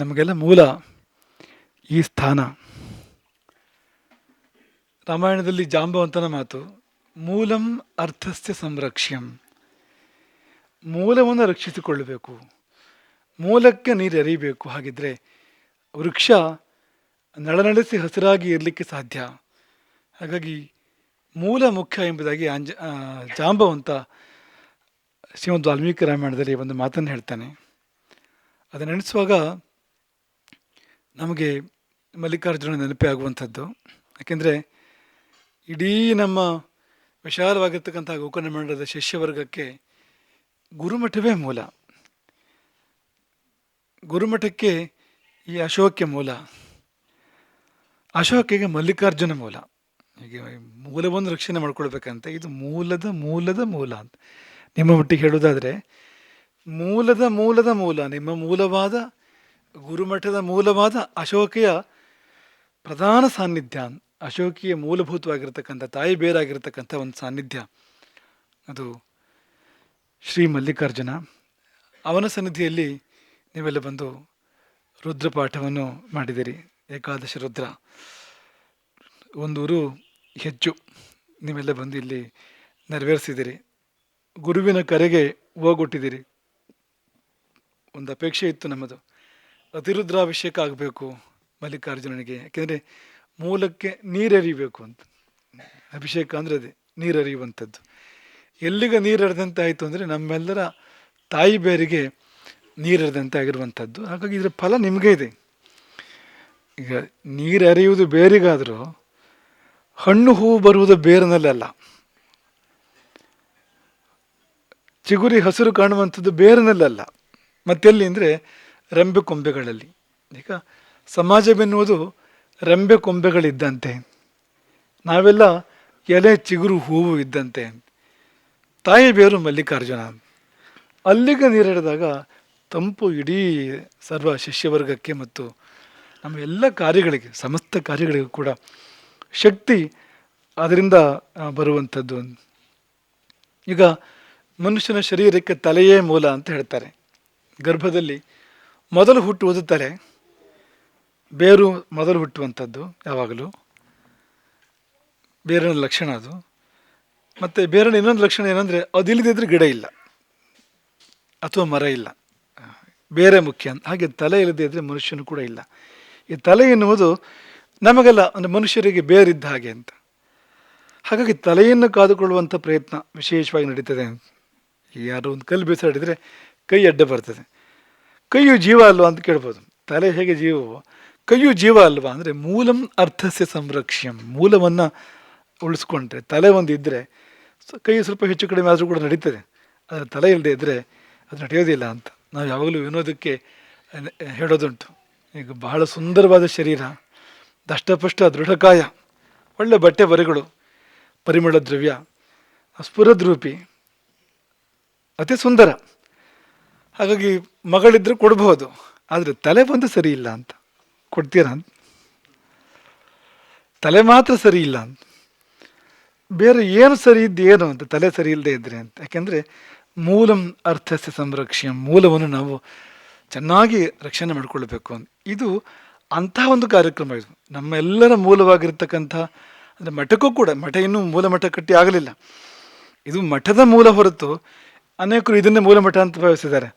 ನಮಗೆಲ್ಲ ಮೂಲ ಈ ಸ್ಥಾನ. ರಾಮಾಯಣದಲ್ಲಿ ಜಾಂಬವಂತನ ಮಾತು, ಮೂಲಂ ಅರ್ಥಸ್ಯ ಸಂರಕ್ಷ್ಯಂ. ಮೂಲವನ್ನು ರಕ್ಷಿಸಿಕೊಳ್ಳಬೇಕು. ಮೂಲಕ್ಕೆ ನೀರು ಎರೀಬೇಕು ಹಾಗಿದ್ರೆ ವೃಕ್ಷ ನಳನಳಿಸಿ ಹಸಿರಾಗಿ ಇರಲಿಕ್ಕೆ ಸಾಧ್ಯ. ಹಾಗಾಗಿ ಮೂಲ ಮುಖ್ಯ ಎಂಬುದಾಗಿ ಅಂಜ ಜಾಂಬವಂತ ಶ್ರೀಮದ್ ವಾಲ್ಮೀಕಿ ರಾಮಾಯಣದಲ್ಲಿ ಒಂದು ಮಾತನ್ನು ಹೇಳ್ತಾನೆ. ಅದನ್ನು ನೆನೆಸುವಾಗ ನಮಗೆ ಮಲ್ಲಿಕಾರ್ಜುನ ನೆನಪೇ ಆಗುವಂಥದ್ದು. ಯಾಕೆಂದರೆ ಇಡೀ ನಮ್ಮ ವಿಶಾಲವಾಗಿರ್ತಕ್ಕಂಥ ಗೋಕರ್ಣ ಮಂಡಲದ ಶಿಷ್ಯವರ್ಗಕ್ಕೆ ಗುರುಮಠವೇ ಮೂಲ. ಗುರುಮಠಕ್ಕೆ ಈ ಅಶೋಕ್ಯ ಮೂಲ. ಅಶೋಕಿಗೆ ಮಲ್ಲಿಕಾರ್ಜುನ ಮೂಲ. ಹೀಗೆ ಮೂಲವನ್ನು ರಕ್ಷಣೆ ಮಾಡ್ಕೊಳ್ಬೇಕಂತ, ಇದು ಮೂಲದ ಮೂಲದ ಮೂಲ ಅಂತ. ನಿಮ್ಮ ಮಟ್ಟಿಗೆ ಹೇಳುವುದಾದರೆ, ಮೂಲದ ಮೂಲದ ಮೂಲ, ನಿಮ್ಮ ಮೂಲವಾದ ಗುರುಮಠದ ಮೂಲವಾದ ಅಶೋಕಿಯ ಪ್ರಧಾನ ಸಾನ್ನಿಧ್ಯ, ಅಶೋಕಿಯ ಮೂಲಭೂತವಾಗಿರ್ತಕ್ಕಂಥ ತಾಯಿ ಬೇರಾಗಿರ್ತಕ್ಕಂಥ ಒಂದು ಸಾನ್ನಿಧ್ಯ, ಅದು ಶ್ರೀ ಮಲ್ಲಿಕಾರ್ಜುನ. ಅವನ ಸನ್ನಿಧಿಯಲ್ಲಿ ನೀವೆಲ್ಲ ಬಂದು ರುದ್ರಪಾಠವನ್ನು ಮಾಡಿದಿರಿ ಏಕಾದಶ ರುದ್ರ. ಒಂದೂರು ಹೆಚ್ಚು ನೀವೆಲ್ಲ ಬಂದು ಇಲ್ಲಿ ನೆರವೇರಿಸಿದಿರಿ ಗುರುವಿನ ಕರೆಗೆ ಹೋಗೊಟ್ಟಿದ್ದೀರಿ. ಒಂದು ಅಪೇಕ್ಷೆ ಇತ್ತು ನಮ್ಮದು. ಅತಿರುದ್ರಾಭಿಷೇಕ ಆಗಬೇಕು ಮಲ್ಲಿಕಾರ್ಜುನನಿಗೆ. ಯಾಕೆಂದರೆ ಮೂಲಕ್ಕೆ ನೀರೆರಿಬೇಕು ಅಂತ. ಅಭಿಷೇಕ ಅಂದರೆ ಅದೇ, ನೀರರಿಯುವಂಥದ್ದು. ಎಲ್ಲಿಗೆ ನೀರೆರೆದಂತೆ ಆಯಿತು ಅಂದರೆ ನಮ್ಮೆಲ್ಲರ ತಾಯಿ ಬೇರಿಗೆ ನೀರೆರೆದಂತೆ ಆಗಿರುವಂಥದ್ದು ಹಾಗಾಗಿ ಇದರ ಫಲ ನಿಮಗೆ ಇದೆ. ಈಗ ನೀರು ಅರಿಯುವುದು ಬೇರಿಗಾದರೂ ಹಣ್ಣು ಹೂವು ಬರುವುದು ಬೇರಿನಲ್ಲಲ್ಲ ಚಿಗುರಿ, ಹಸಿರು ಕಾಣುವಂಥದ್ದು ಬೇರಿನಲ್ಲಲ್ಲ ಮತ್ತೆಲ್ಲಿ ಅಂದರೆ ರೆಂಬೆ ಕೊಂಬೆಗಳಲ್ಲಿ. ಈಗ ಸಮಾಜವೆನ್ನುವುದು ರೆಂಬೆ ಕೊಂಬೆಗಳಿದ್ದಂತೆ. ನಾವೆಲ್ಲ ಎಲೆ, ಚಿಗುರು, ಹೂವು ಇದ್ದಂತೆ. ತಾಯಿ ಬೇರು ಮಲ್ಲಿಕಾರ್ಜುನ. ಅಲ್ಲಿಗೆ ನೀರಿಡಿದಾಗ ತಂಪು ಇಡೀ ಸರ್ವ ಶಿಷ್ಯವರ್ಗಕ್ಕೆ ಮತ್ತು ನಮ್ಮ ಎಲ್ಲ ಕಾರ್ಯಗಳಿಗೆ, ಸಮಸ್ತ ಕಾರ್ಯಗಳಿಗೂ ಕೂಡ ಶಕ್ತಿ ಅದರಿಂದ ಬರುವಂಥದ್ದು. ಈಗ ಮನುಷ್ಯನ ಶರೀರಕ್ಕೆ ತಲೆಯೇ ಮೂಲ ಅಂತ ಹೇಳ್ತಾರೆ. ಗರ್ಭದಲ್ಲಿ ಮೊದಲು ಹುಟ್ಟುವುದು ತಲೆ ಬೇರು ಮೊದಲು ಹುಟ್ಟುವಂಥದ್ದು ಯಾವಾಗಲೂ. ಬೇರಿನ ಲಕ್ಷಣ ಅದು. ಮತ್ತು ಬೇರಿನ ಇನ್ನೊಂದು ಲಕ್ಷಣ ಏನಂದರೆ ಅದಿಲ್ಲದಿದ್ದರೆ ಗಿಡ ಇಲ್ಲ. ಅಥವಾ ಮರ ಇಲ್ಲ. ಬೇರೆ ಮುಖ್ಯ ಅಂತ. ಹಾಗೆ ತಲೆ ಇಲ್ಲದೇ ಇದ್ದರೆ ಮನುಷ್ಯನು ಕೂಡ ಇಲ್ಲ. ಈ ತಲೆ ಎನ್ನುವುದು ನಮಗೆಲ್ಲ ಅಂದರೆ ಮನುಷ್ಯರಿಗೆ ಬೇರಿದ್ದ ಹಾಗೆ ಅಂತ. ಹಾಗಾಗಿ ತಲೆಯನ್ನು ಕಾದುಕೊಳ್ಳುವಂಥ ಪ್ರಯತ್ನ ವಿಶೇಷವಾಗಿ ನಡೀತದೆ ಯಾರು ಒಂದು ಕಲ್ಲು ಬೀಸಾಡಿದರೆ ಕೈ ಅಡ್ಡ ಬರ್ತದೆ. ಕೈಯು ಜೀವ ಅಲ್ವಾ ಅಂತ ಕೇಳ್ಬೋದು. ತಲೆ ಹೇಗೆ ಜೀವವು? ಕೈಯು ಜೀವ ಅಲ್ವಾ ಅಂದರೆ ಮೂಲಂ ಅರ್ಥಸ್ಯ ಸಂರಕ್ಷ್ಯಂ, ಮೂಲವನ್ನು ಉಳಿಸ್ಕೊಂಡ್ರೆ. ತಲೆ ಒಂದು ಇದ್ದರೆ ಕೈ ಸ್ವಲ್ಪ ಹೆಚ್ಚು ಕಡಿಮೆ ಆದರೂ ಕೂಡ ನಡೀತದೆ. ಆದರೆ ತಲೆ ಇಲ್ಲದೆ ಇದ್ದರೆ ಅದು ನಡೆಯೋದಿಲ್ಲ ಅಂತ. ನಾವು ಯಾವಾಗಲೂ ವಿನೋದಕ್ಕೆ ಹೇಳೋದುಂಟು. ಈಗ ಬಹಳ ಸುಂದರವಾದ ಶರೀರ, ದಷ್ಟಪಷ್ಟ ದೃಢಕಾಯ, ಒಳ್ಳೆ ಬಟ್ಟೆ ಬರೆಗಳು, ಪರಿಮಳ ದ್ರವ್ಯ ಸ್ಫುರದ್ರೂಪಿ ಅತಿ ಸುಂದರ. ಹಾಗಾಗಿ ಮಗಳಿದ್ರೆ ಕೊಡ್ಬೋದು, ಆದರೆ ತಲೆ ಬಂದು ಸರಿ ಇಲ್ಲ ಅಂತ. ಕೊಡ್ತೀರಾ ಅಂತ? ತಲೆ ಮಾತ್ರ ಸರಿ ಇಲ್ಲ ಅಂತ. ಬೇರೆ ಏನು ಸರಿ ಇದ್ದು ಏನು ಅಂತ, ತಲೆ ಸರಿ ಇಲ್ಲದೆ ಇದ್ರೆ ಅಂತ. ಯಾಕೆಂದರೆ ಮೂಲಂ ಅರ್ಥಸ್ಯ ಸಂರಕ್ಷ್ಯಂ, ಮೂಲವನ್ನು ನಾವು ಚೆನ್ನಾಗಿ ರಕ್ಷಣೆ ಮಾಡಿಕೊಳ್ಬೇಕು ಅಂತ. ಇದು ಅಂತಹ ಒಂದು ಕಾರ್ಯಕ್ರಮ ಇದು. ನಮ್ಮೆಲ್ಲರ ಮೂಲವಾಗಿರ್ತಕ್ಕಂಥ, ಅಂದರೆ ಮಠಕ್ಕೂ ಕೂಡ, ಮಠ ಇನ್ನೂ ಮೂಲ ಮಠ ಕಟ್ಟಿ ಆಗಲಿಲ್ಲ. ಇದು ಮಠದ ಮೂಲ ಹೊರತು ಅನೇಕರು ಇದನ್ನೇ ಮೂಲ ಮಠ ಅಂತ ಭಾವಿಸಿದ್ದಾರೆ.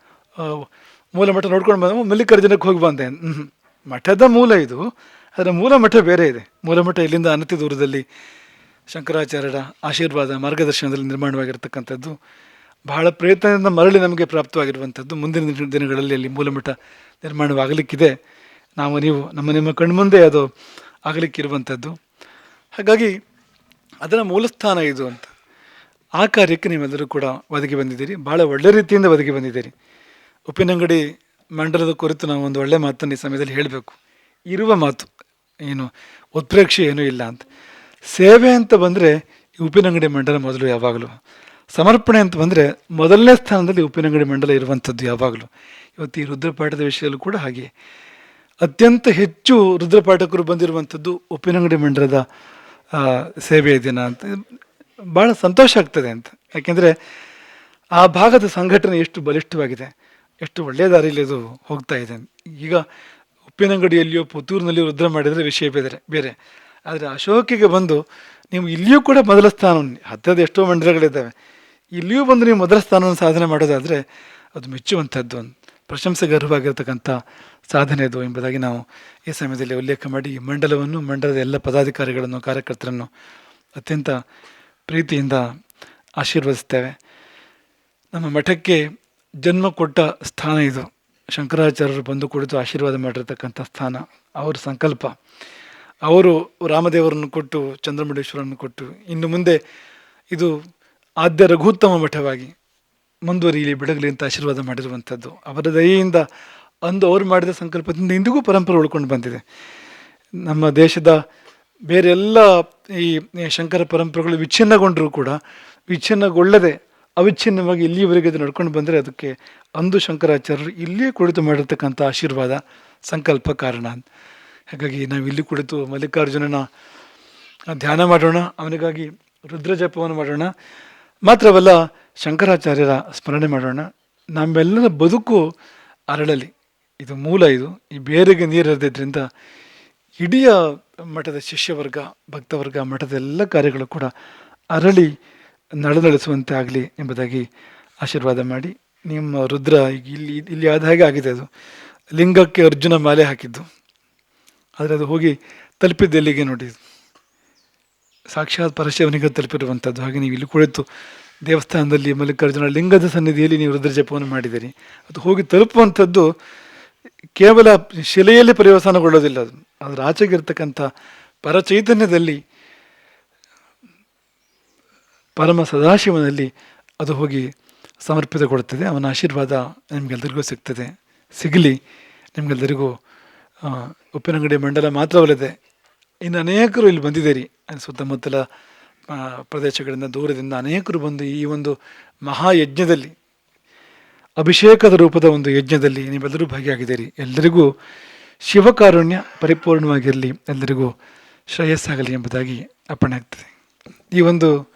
ಮೂಲ ಮಠ ನೋಡ್ಕೊಂಡು ಬಂದ ಮಲ್ಲಿಕಾರ್ಜುನಕ್ಕೆ ಹೋಗಿ ಬಂದೆ. ಮಠದ ಮೂಲ ಇದು. ಅದರ ಮೂಲ ಮಠ ಬೇರೆ ಇದೆ. ಮೂಲ ಮಠ ಇಲ್ಲಿಂದ ಅನತಿ ದೂರದಲ್ಲಿ ಶಂಕರಾಚಾರ್ಯರ ಆಶೀರ್ವಾದ ಮಾರ್ಗದರ್ಶನದಲ್ಲಿ ನಿರ್ಮಾಣವಾಗಿರ್ತಕ್ಕಂಥದ್ದು. ಬಹಳ ಪ್ರಯತ್ನದಿಂದ ಮರಳಿ ನಮಗೆ ಪ್ರಾಪ್ತವಾಗಿರುವಂಥದ್ದು. ಮುಂದಿನ ದಿನ- ದಿನಗಳಲ್ಲಿ ಅಲ್ಲಿ ಮೂಲಮಠ ನಿರ್ಮಾಣವಾಗಲಿಕ್ಕಿದೆ. ನಾವು, ನೀವು, ನಮ್ಮ ನಿಮ್ಮ ಕಣ್ಮುಂದೆ ಅದು ಆಗಲಿಕ್ಕಿರುವಂಥದ್ದು. ಹಾಗಾಗಿ ಅದರ ಮೂಲಸ್ಥಾನ ಇದು ಅಂತ. ಆ ಕಾರ್ಯಕ್ಕೆ ನೀವೆಲ್ಲರೂ ಕೂಡ ಒದಗಿ ಬಂದಿದ್ದೀರಿ. ಭಾಳ ಒಳ್ಳೆ ರೀತಿಯಿಂದ ಒದಗಿ ಬಂದಿದ್ದೀರಿ. ಉಪ್ಪಿನಂಗಡಿ ಮಂಡಲದ ಕುರಿತು ನಾವು ಒಂದು ಒಳ್ಳೆ ಮಾತನ್ನು ಈ ಸಮಯದಲ್ಲಿ ಹೇಳಬೇಕು. ಇರುವ ಮಾತು ಏನು ಉತ್ಪ್ರೇಕ್ಷೆ ಏನೂ ಇಲ್ಲ ಅಂತ. ಸೇವೆ ಅಂತ ಬಂದರೆ ಉಪ್ಪಿನಂಗಡಿ ಮಂಡಲ ಮೊದಲು ಯಾವಾಗಲೂ. ಸಮರ್ಪಣೆ ಅಂತ ಬಂದರೆ ಮೊದಲನೇ ಸ್ಥಾನದಲ್ಲಿ ಉಪ್ಪಿನಂಗಡಿ ಮಂಡಲ ಇರುವಂಥದ್ದು ಯಾವಾಗಲೂ. ಇವತ್ತು ಈ ರುದ್ರಪಾಠದ ವಿಷಯದಲ್ಲೂ ಕೂಡ ಹಾಗೆ. ಅತ್ಯಂತ ಹೆಚ್ಚು ರುದ್ರಪಾಠಕರು ಬಂದಿರುವಂಥದ್ದು ಉಪ್ಪಿನಂಗಡಿ ಮಂಡಲದ ಸೇವೆ ದಿನ ಅಂತ. ಭಾಳ ಸಂತೋಷ ಆಗ್ತದೆ ಅಂತ. ಯಾಕೆಂದರೆ ಆ ಭಾಗದ ಸಂಘಟನೆ ಎಷ್ಟು ಬಲಿಷ್ಠವಾಗಿದೆ. ಎಷ್ಟು ಒಳ್ಳೆಯ ದಾರಿಯಲ್ಲಿ ಅದು ಹೋಗ್ತಾ ಇದೆ. ಈಗ ಉಪ್ಪಿನಂಗಡಿಯಲ್ಲಿಯೋ ಪುತ್ತೂರಿನಲ್ಲಿ ರುದ್ರ ಮಾಡಿದರೆ ವಿಷಯ ಬೇರೆ ಬೇರೆ. ಆದರೆ ಅಶೋಕಿಗೆ ಬಂದು ನೀವು ಇಲ್ಲಿಯೂ ಕೂಡ ಮೊದಲ ಸ್ಥಾನ ಹತ್ತಿರದ ಎಷ್ಟೋ ಮಂದಿರಗಳಿದ್ದಾವೆ ಇಲ್ಲಿಯೂ ಬಂದು ನೀವು ಮೊದಲ ಸ್ಥಾನವನ್ನು ಸಾಧನೆ ಮಾಡೋದಾದರೆ ಅದು ಮೆಚ್ಚುವಂಥದ್ದು ಒಂದು ಪ್ರಶಂಸೆ ಗರ್ವವಾಗಿರ್ತಕ್ಕಂಥ ಸಾಧನೆ ಅದು ಎಂಬುದಾಗಿ ನಾವು ಈ ಸಮಯದಲ್ಲಿ ಉಲ್ಲೇಖ ಮಾಡಿ ಈ ಮಂಡಲವನ್ನು, ಮಂಡಲದ ಎಲ್ಲ ಪದಾಧಿಕಾರಿಗಳನ್ನು, ಕಾರ್ಯಕರ್ತರನ್ನು ಅತ್ಯಂತ ಪ್ರೀತಿಯಿಂದ ಆಶೀರ್ವದಿಸ್ತೇವೆ. ನಮ್ಮ ಮಠಕ್ಕೆ ಜನ್ಮ ಕೊಟ್ಟ ಸ್ಥಾನ ಇದು. ಶಂಕರಾಚಾರ್ಯರು ಬಂದು ಕುಳಿತು ಆಶೀರ್ವಾದ ಮಾಡಿರ್ತಕ್ಕಂಥ ಸ್ಥಾನ, ಅವರ ಸಂಕಲ್ಪ. ಅವರು ರಾಮದೇವರನ್ನು ಕೊಟ್ಟು ಚಂದ್ರಮುಂಡೇಶ್ವರನ್ನು ಕೊಟ್ಟು, ಇನ್ನು ಮುಂದೆ ಇದು ಆದ್ಯ ರಘುತ್ತಮ ಮಠವಾಗಿ ಮುಂದುವರಿಯಲಿ ಬಿಡಗಲಿ ಅಂತ ಆಶೀರ್ವಾದ ಮಾಡಿರುವಂಥದ್ದು. ಅವರ ದಯೆಯಿಂದ ಅಂದು ಅವರು ಮಾಡಿದ ಸಂಕಲ್ಪದಿಂದ ಇಂದಿಗೂ ಪರಂಪರೆ ಉಳ್ಕೊಂಡು ಬಂದಿದೆ. ನಮ್ಮ ದೇಶದ ಬೇರೆಲ್ಲ ಈ ಶಂಕರ ಪರಂಪರೆಗಳು ವಿಚ್ಛಿನ್ನಗೊಂಡರೂ ಕೂಡ, ವಿಚ್ಛಿನ್ನಗೊಳ್ಳದೆ ಅವಿಚ್ಛಿನ್ನವಾಗಿ ಇಲ್ಲಿಯವರೆಗೆ ಅದು ನಡ್ಕೊಂಡು ಬಂದರೆ ಅದಕ್ಕೆ ಅಂದು ಶಂಕರಾಚಾರ್ಯರು ಇಲ್ಲಿಯೇ ಕುಳಿತು ಮಾಡಿರ್ತಕ್ಕಂಥ ಆಶೀರ್ವಾದ ಸಂಕಲ್ಪ ಕಾರಣ. ಹಾಗಾಗಿ ನಾವು ಇಲ್ಲಿ ಕುಳಿತು ಮಲ್ಲಿಕಾರ್ಜುನನ ಧ್ಯಾನ ಮಾಡೋಣ, ಅವನಿಗಾಗಿ ರುದ್ರ ಜಪವನ್ನು ಮಾಡೋಣ. ಮಾತ್ರವಲ್ಲ, ಶಂಕರಾಚಾರ್ಯರ ಸ್ಮರಣೆ ಮಾಡೋಣ. ನಮ್ಮೆಲ್ಲರ ಬದುಕು ಅರಳಲಿ. ಇದು ಮೂಲ ಇದು. ಈ ಬೇರೆಗೆ ನೀರು ಹರಿದಿದ್ದರಿಂದ ಇಡೀ ಮಠದ ಶಿಷ್ಯವರ್ಗ, ಭಕ್ತವರ್ಗ ಮಠದ ಎಲ್ಲ ಕಾರ್ಯಗಳು ಕೂಡ ಅರಳಿ ನಳನಳಿಸುವಂತೆ ಆಗಲಿ ಎಂಬುದಾಗಿ ಆಶೀರ್ವಾದ ಮಾಡಿ ನಿಮ್ಮ ರುದ್ರ ಈಗ ಇಲ್ಲಿ ಇಲ್ಲಿ ಆದ ಹಾಗೆ ಆಗಿದೆ ಅದು. ಲಿಂಗಕ್ಕೆ ಅರ್ಜುನ ಮಾಲೆ ಹಾಕಿದ್ದು. ಆದರೆ ಅದು ಹೋಗಿ ತಲುಪಿದ್ದು ಎಲ್ಲಿಗೆ ನೋಡಿ. ಸಾಕ್ಷಾತ್ ಪರಶಿವನಿಗೆ ತಲುಪಿರುವಂಥದ್ದು ಹಾಗೆ ನೀವು ಇಲ್ಲಿ ಕುಳಿತು ದೇವಸ್ಥಾನದಲ್ಲಿ ಮಲ್ಲಿಕಾರ್ಜುನ ಲಿಂಗದ ಸನ್ನಿಧಿಯಲ್ಲಿ ನೀವು ರುದ್ರ ಜಪವನ್ನು ಮಾಡಿದ್ದೀರಿ. ಅದು ಹೋಗಿ ತಲುಪುವಂಥದ್ದು ಕೇವಲ ಶಿಲೆಯಲ್ಲಿ ಪರಿವಸಾನಗೊಳ್ಳೋದಿಲ್ಲ ಅದು. ಅದರ ಆಚೆಗಿರ್ತಕ್ಕಂಥ ಪರಚೈತನ್ಯದಲ್ಲಿ ಪರಮ ಸದಾಶಿವನಲ್ಲಿ ಅದು ಹೋಗಿ ಸಮರ್ಪಿತಗೊಳ್ಳುತ್ತದೆ. ಅವನ ಆಶೀರ್ವಾದ ನಿಮಗೆಲ್ಲರಿಗೂ ಸಿಗ್ತದೆ. ಸಿಗಲಿ ನಿಮಗೆಲ್ಲರಿಗೂ ಉಪ್ಪಿನಂಗಡಿ ಮಂಡಲ ಮಾತ್ರವಲ್ಲದೆ ಇನ್ನು ಅನೇಕರು ಇಲ್ಲಿ ಬಂದಿದ್ದೀರಿ. ಸುತ್ತಮುತ್ತಲ ಪ್ರದೇಶಗಳಿಂದ ದೂರದಿಂದ ಅನೇಕರು ಬಂದು ಈ ಒಂದು ಮಹಾಯಜ್ಞದಲ್ಲಿ ಅಭಿಷೇಕದ ರೂಪದ ಒಂದು ಯಜ್ಞದಲ್ಲಿ ನೀವೆಲ್ಲರೂ ಭಾಗಿಯಾಗಿದ್ದೀರಿ. ಎಲ್ಲರಿಗೂ ಶಿವಕಾರುಣ್ಯ ಪರಿಪೂರ್ಣವಾಗಿರಲಿ. ಎಲ್ಲರಿಗೂ ಶ್ರೇಯಸ್ಸಾಗಲಿ ಎಂಬುದಾಗಿ ಅಪ್ಪಣೆ ಆಗ್ತದೆ. ಈ ಒಂದು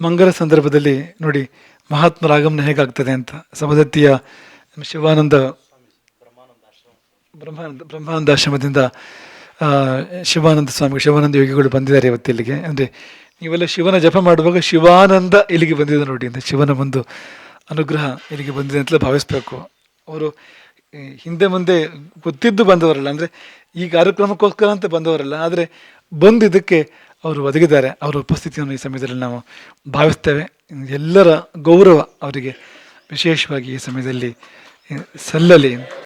ಮಂಗಲ ಸಂದರ್ಭದಲ್ಲಿ ನೋಡಿ ಮಹಾತ್ಮರ ಆಗಮನ ಹೇಗಾಗ್ತದೆ ಅಂತ. ಸಮದತ್ತಿಯ ಶಿವಾನಂದ ಬ್ರಹ್ಮಾನಂದ ಬ್ರಹ್ಮಾನಂದ ಆಶ್ರಮದಿಂದ ಶಿವಾನಂದ ಸ್ವಾಮಿ ಶಿವಾನಂದ ಯೋಗಿಗಳು ಬಂದಿದ್ದಾರೆ ಇವತ್ತು ಇಲ್ಲಿಗೆ. ಅಂದರೆ ನೀವೆಲ್ಲ ಶಿವನ ಜಪ ಮಾಡುವಾಗ ಶಿವಾನಂದ ಇಲ್ಲಿಗೆ ಬಂದಿದೆ ನೋಡಿ. ಅಂದರೆ ಶಿವನ ಒಂದು ಅನುಗ್ರಹ ಇಲ್ಲಿಗೆ ಬಂದಿದೆ ಅಂತಲೇ ಭಾವಿಸ್ಬೇಕು. ಅವರು ಹಿಂದೆ ಮುಂದೆ ಗೊತ್ತಿದ್ದು ಬಂದವರಲ್ಲ. ಅಂದರೆ ಈ ಕಾರ್ಯಕ್ರಮಕ್ಕೋಸ್ಕರ ಅಂತ ಬಂದವರಲ್ಲ. ಆದರೆ ಬಂದಿದ್ದಕ್ಕೆ ಅವರು ಒದಗಿದ್ದಾರೆ, ಅವರ ಉಪಸ್ಥಿತಿಯನ್ನು ಈ ಸಮಯದಲ್ಲಿ ನಾವು ಭಾವಿಸ್ತೇವೆ. ಎಲ್ಲರ ಗೌರವ ಅವರಿಗೆ ವಿಶೇಷವಾಗಿ ಈ ಸಮಯದಲ್ಲಿ ಸಲ್ಲಲಿ